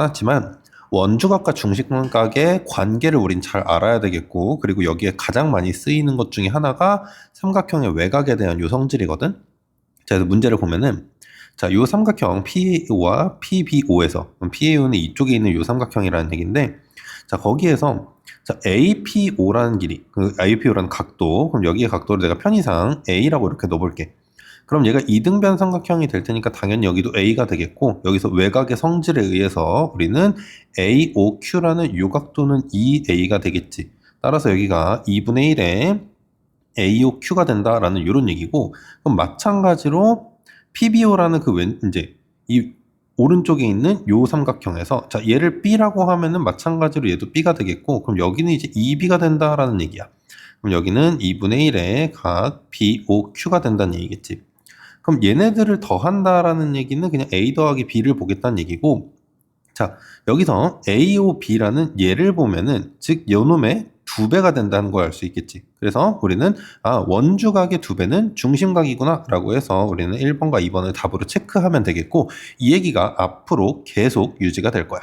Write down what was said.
써놨지만 원주각과 중심각의 관계를 우린 잘 알아야 되겠고 그리고 여기에 가장 많이 쓰이는 것 중에 하나가 삼각형의 외곽에 대한 요 성질이거든. 자, 그래서 문제를 보면은 자, 요 삼각형 PAO와 PBO에서 PAO는 이쪽에 있는 요 삼각형이라는 얘기인데 자, 거기에서 자, APO라는 길이, 그 APO라는 각도, 그럼 여기에 각도를 내가 편의상 A라고 이렇게 넣어볼게. 그럼 얘가 이등변 삼각형이 될 테니까 당연히 여기도 A가 되겠고, 여기서 외곽의 성질에 의해서 우리는 AOQ라는 요 각도는 2A가 되겠지. 따라서 여기가 2분의 1에 AOQ가 된다라는 이런 얘기고, 그럼 마찬가지로 PBO라는 그 왼, 이제 이 오른쪽에 있는 요 삼각형에서 자 얘를 B라고 하면은 마찬가지로 얘도 B가 되겠고 그럼 여기는 이제 2B가 된다라는 얘기야. 그럼 여기는 2분의 1의 각 BOQ가 된다는 얘기겠지. 그럼 얘네들을 더한다라는 얘기는 그냥 A 더하기 B를 보겠다는 얘기고 자 여기서 AOB라는 얘를 보면은 즉 요놈의 두 배가 된다는 걸 알 수 있겠지. 그래서 우리는 아 원주각의 두 배는 중심각이구나 라고 해서 우리는 1번과 2번을 답으로 체크하면 되겠고 이 얘기가 앞으로 계속 유지가 될 거야.